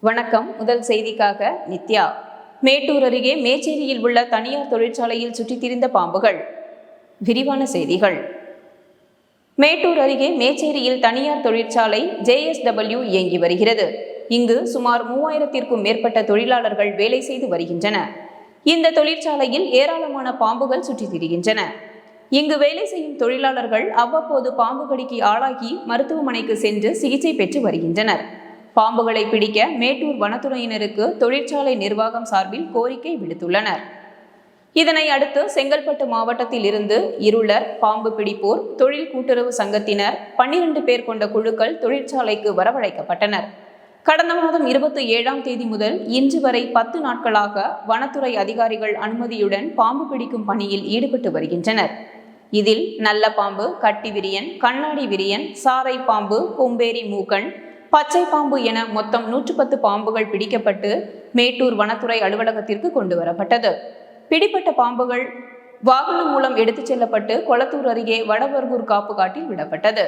வணக்கம். முதல் செய்திக்காக நித்யா. மேட்டூர் அருகே மேச்சேரியில் உள்ள தனியார் தொழிற்சாலையில் சுற்றித் திரிந்த பாம்புகள். விரிவான செய்திகள். மேட்டூர் அருகே மேச்சேரியில் தனியார் தொழிற்சாலை ஜேஎஸ்டபிள்யூ இயங்கி வருகிறது. இங்கு சுமார் மூவாயிரத்திற்கும் மேற்பட்ட தொழிலாளர்கள் வேலை செய்து வருகின்றன. இந்த தொழிற்சாலையில் ஏராளமான பாம்புகள் சுற்றித் திரிகின்றன. இங்கு வேலை செய்யும் தொழிலாளர்கள் அவ்வப்போது பாம்பு கடிக்கு ஆளாகி மருத்துவமனைக்கு சென்று சிகிச்சை பெற்று வருகின்றனர். பாம்புகளை பிடிக்க மேட்டூர் வனத்துறையினருக்கு தொழிற்சாலை நிர்வாகம் சார்பில் கோரிக்கை விடுத்துள்ளனர். இதனை அடுத்து செங்கல்பட்டு மாவட்டத்தில் இருந்து இருளர் பாம்பு பிடிப்போர் தொழில் கூட்டுறவு சங்கத்தினர் பன்னிரண்டு பேர் கொண்ட குழுக்கள் தொழிற்சாலைக்கு வரவழைக்கப்பட்டனர். கடந்த மாதம் இருபத்தி ஏழாம் தேதி முதல் இன்று வரை பத்து நாட்களாக வனத்துறை அதிகாரிகள் அனுமதியுடன் பாம்பு பிடிக்கும் பணியில் ஈடுபட்டு வருகின்றனர். இதில் நல்ல பாம்பு கட்டி விரியன் கண்ணாடி விரியன் சாரை பாம்பு கொம்பேரி மூக்கன் பச்சை பாம்பு என மொத்தம் நூற்று பத்து பாம்புகள் பிடிக்கப்பட்டு மேட்டூர் வனத்துறை அலுவலகத்திற்கு கொண்டு வரப்பட்டது. பிடிப்பட்ட பாம்புகள் வாகனம் மூலம் எடுத்துச் செல்லப்பட்டு கொளத்தூர் அருகே வடவர்கூர் காப்பு காட்டில் விடப்பட்டது.